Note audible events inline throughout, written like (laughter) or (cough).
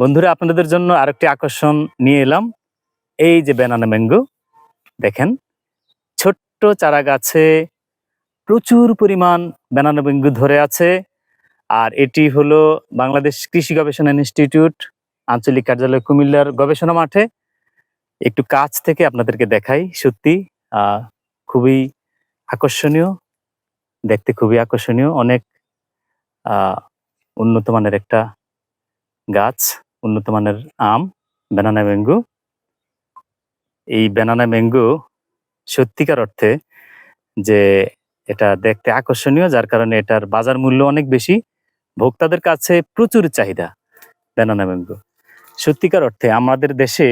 বন্ধুরা, আপনাদের জন্য আরেকটি আকর্ষণ নিয়ে এলাম। এই যে ব্যানানা ম্যাঙ্গো দেখেন, ছোট্ট চারা গাছে প্রচুর পরিমাণ ব্যানানা ম্যাঙ্গো ধরে আছে। আর এটি হলো বাংলাদেশ কৃষি গবেষণা ইনস্টিটিউট, আঞ্চলিক কার্যালয় কুমিল্লার গবেষণা মাঠে। একটু কাছ থেকে আপনাদেরকে দেখাই, সত্যি খুবই আকর্ষণীয়, দেখতে খুবই আকর্ষণীয়। অনেক উন্নত মানের একটা গাছ। উন্নত মানের আম ব্যানানা ম্যাঙ্গো এই ব্যানানা ম্যাঙ্গো সত্যিকার অর্থে যে এটা দেখতে আকর্ষণীয়, যার কারণে এটার বাজার মূল্য অনেক বেশি। ভোক্তাদের কাছে প্রচুর চাহিদা ব্যানানা ম্যাঙ্গো সত্যিকার অর্থে আমাদের দেশে,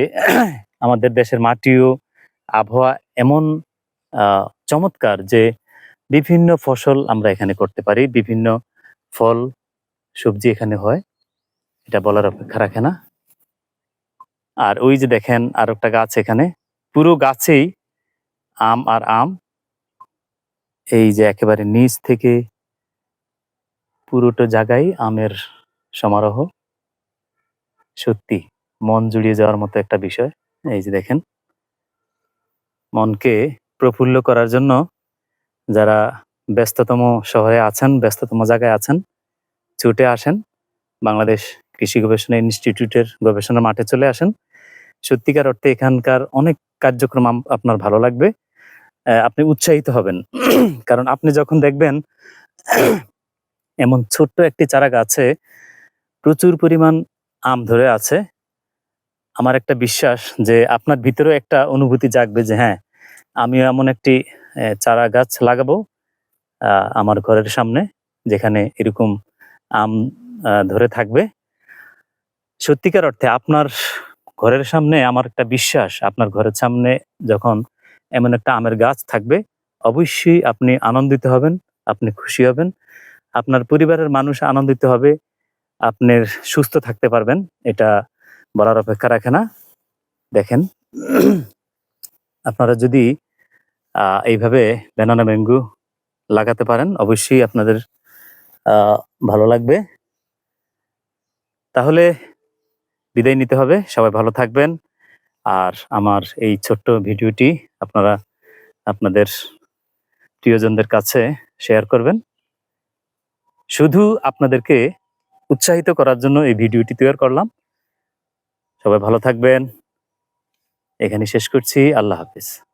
আমাদের দেশের মাটিও, আবহাওয়া এমন চমৎকার যে বিভিন্ন ফসল আমরা এখানে করতে পারি। বিভিন্ন ফল, সবজি এখানে হয়। এটা বলার অপেক্ষা রাখে না। আর ওই যে দেখেন আর একটা গাছ এখানে। পুরো গাছেই আম আর আম। এই যে একেবারে নিচ থেকে পুরোটা জায়গায় আমের সমারোহ। সত্যি, মন জুড়িয়ে যাওয়ার মতো একটা বিষয়। এই যে দেখেন। মনকে প্রফুল্ল করার জন্য যারা ব্যস্ততম শহরে আছেন, ব্যস্ততম জায়গায় আছেন, ছুটে আসেন, বাংলাদেশ কৃষি গবেষণা ইনস্টিটিউটের গবেষণা মাঠে চলে আসেন। সত্যিকার অর্থে এখানকার অনেক কার্যক্রম আপনার ভালো লাগবে। আপনি উৎসাহিত হবেন। (clears throat) কারণ আপনি যখন দেখবেন, (clears throat) এমন ছোট্ট একটি চারা গাছে প্রচুর পরিমাণ আম ধরে আছে। আমার একটা বিশ্বাস যে আপনার ভিতরেও একটা অনুভূতি জাগবে যে হ্যাঁ আমিও এমন একটি চারা গাছ লাগাবো আমার ঘরের সামনে, যেখানে এরকম আম ধরে থাকবে। সত্যিকার অর্থে আপনার ঘরের সামনে আমার একটা বিশ্বাস, আপনার ঘরের সামনে যখন এমন একটা আমের গাছ থাকবে, অবশ্যই আপনি আনন্দিত হবেন, আপনি খুশি হবেন। আপনার পরিবারের মানুষ আনন্দিত হবে, আপনি সুস্থ থাকতে পারবেন, এটা বলার অপেক্ষা রাখে না। দেখেন, আপনারা যদি এইভাবে বেনানা ম্যাঙ্গো লাগাতে পারেন, অবশ্যই আপনাদের ভালো লাগবে। তাহলে বিদায় নিতে হবে। সবাই ভালো থাকবেন। আর আমার এই ছোট্ট ভিডিওটি আপনারা আপনাদের প্রিয়জনদের কাছে শেয়ার করবেন। শুধু আপনাদেরকে উৎসাহিত করার জন্য এই ভিডিওটি তৈরি করলাম। সবাই ভালো থাকবেন। এখানে শেষ করছি। আল্লাহ হাফিজ।